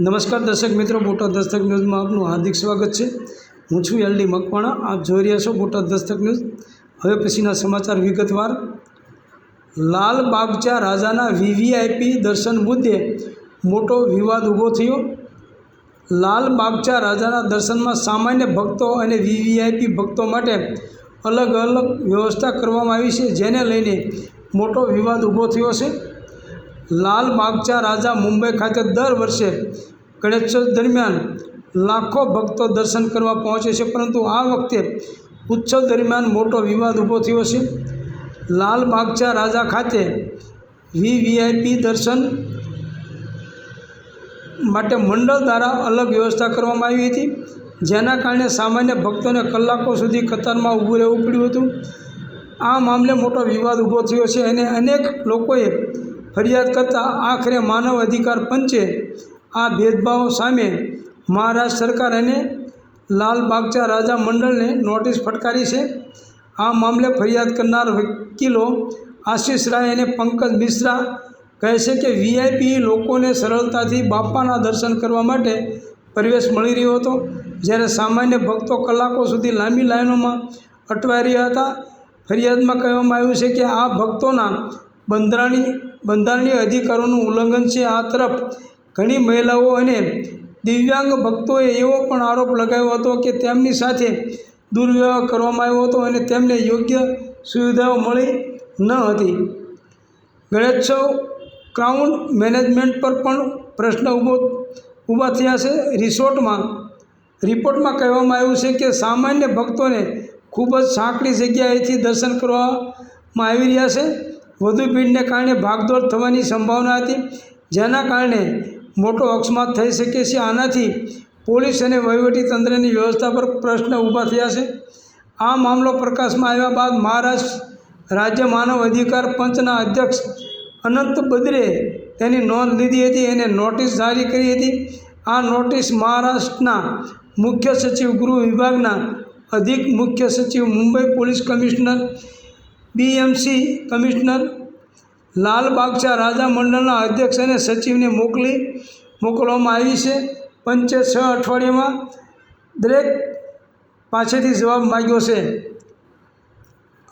નમસ્કાર દર્શક મિત્રો, બોટાદ દસ્તક ન્યૂઝમાં આપનું હાર્દિક સ્વાગત છે. હું છું એલડી મકવાણા. આપ જોઈ રહ્યા છો બોટાદ દસ્તક ન્યૂઝ. હવે પછીના સમાચાર વિગતવાર. લાલ બાગચા રાજાના વીવીઆઈપી દર્શન મુદ્દે મોટો વિવાદ ઊભો થયો. લાલ બાગચા રાજાના દર્શનમાં સામાન્ય ભક્તો અને વીવીઆઈપી ભક્તો માટે અલગ અલગ વ્યવસ્થા કરવામાં આવી છે, જેને લઈને મોટો વિવાદ ઊભો થયો છે. લાલ બાગચા રાજા મુંબઈ ખાતે દર વર્ષે ગણેશોત્સવ દરમિયાન લાખો ભક્તો દર્શન કરવા પહોંચે છે. પરંતુ આ વખતે ઉત્સવ દરમિયાન મોટો વિવાદ ઊભો થયો છે. લાલ બાગચા રાજા ખાતે વીવીઆઈપી દર્શન માટે મંડળ દ્વારા અલગ વ્યવસ્થા કરવામાં આવી હતી. જેના કારણે સામાન્ય ભક્તોને કલાકો સુધી કતારમાં ઊભું રહેવું પડ્યું હતું. આ મામલે મોટો વિવાદ ઊભો થયો છે અને અનેક લોકોએ ફરિયાદ કરતાં આખરે માનવ અધિકાર પંચે આ ભેદભાવ સામે મહારાષ્ટ્ર સરકાર અને લાલ બાગચા રાજા મંડળને નોટિસ ફટકારી છે. આ મામલે ફરિયાદ કરનાર વકીલો આશીષ રાય અને પંકજ મિશ્રા કહે છે કે વીઆઈપી લોકોને સરળતાથી બાપાના દર્શન કરવા માટે પ્રવેશ મળી રહ્યો હતો. જ્યારે સામાન્ય ભક્તો કલાકો સુધી લાંબી લાઈનોમાં અટવાઈ રહ્યા હતા. ફરિયાદમાં કહેવામાં આવ્યું છે કે આ ભક્તોના બંધારણીય બંધારણીય અધિકારોનું ઉલ્લંઘન છે. આ તરફ ઘણી મહિલાઓ અને દિવ્યાંગ ભક્તોએ એવો પણ આરોપ લગાવ્યો હતો કે તેમની સાથે દુર્વ્યવહાર કરવામાં આવ્યો હતો અને તેમને યોગ્ય સુવિધાઓ મળી ન હતી. ગણેશોત્સવ ક્રાઉન મેનેજમેન્ટ પર પણ પ્રશ્ન ઊભો ઊભા થયા છે. રિસોર્ટમાં રિપોર્ટમાં કહેવામાં આવ્યું છે કે સામાન્ય ભક્તોને ખૂબ જ સાંકડી જગ્યાએથી દર્શન કરવામાં આવી રહ્યા છે. વધુ ભીડને કારણે ભાગદોડ થવાની સંભાવના હતી, જેના કારણે મોટો અકસ્માત થઈ શકે છે. આનાથી પોલીસ અને તંત્રની વ્યવસ્થા પર પ્રશ્ન ઊભા થયા છે. આ મામલો પ્રકાશમાં આવ્યા બાદ મહારાષ્ટ્ર રાજ્ય માનવ અધિકાર પંચના અધ્યક્ષ અનંત બદરે તેની નોંધ લીધી હતી. અને નોટિસ જારી કરી હતી. આ નોટિસ મહારાષ્ટ્રના મુખ્ય સચિવ ગૃહ વિભાગના અધિક મુખ્ય સચિવ Mumbai police commissioner BMC commissioner Lalbaugcha Raja મંડળના અધ્યક્ષ અને સચિવને મોકલી, મોકલવામાં આવી છે. પંચે છ અઠવાડિયામાં દરેક પાસેથી જવાબ માગ્યો છે.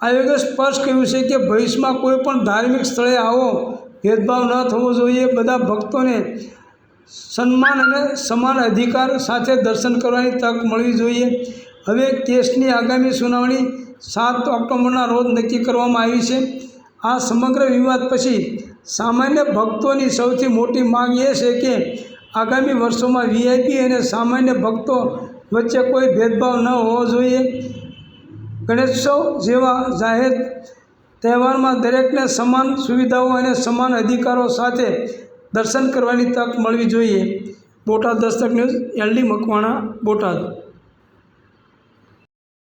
આયોગે સ્પષ્ટ કહ્યું છે કે ભવિષ્યમાં કોઈ પણ ધાર્મિક સ્થળે આવો ભેદભાવ ન થવો જોઈએ. બધા ભક્તોને સન્માન અને સમાન અધિકાર સાથે દર્શન કરવાની તક મળવી જોઈએ. હવે કેસની આગામી સુનાવણી સાત ઓક્ટોબરના રોજ નક્કી કરવામાં આવી છે. આ સમગ્ર વિવાદ પછી સામાન્ય ભક્તોની સૌથી મોટી માંગ એ છે કે આગામી વર્ષોમાં વીઆઈપી અને સામાન્ય ભક્તો વચ્ચે કોઈ ભેદભાવ ન હોવો જોઈએ. ગણેશોત્સવ જેવા જાહેર તહેવારમાં દરેકને સમાન સુવિધાઓ અને સમાન અધિકારો સાથે દર્શન કરવાની તક મળવી જોઈએ. Botad Dastak news LD Makwana, Botad.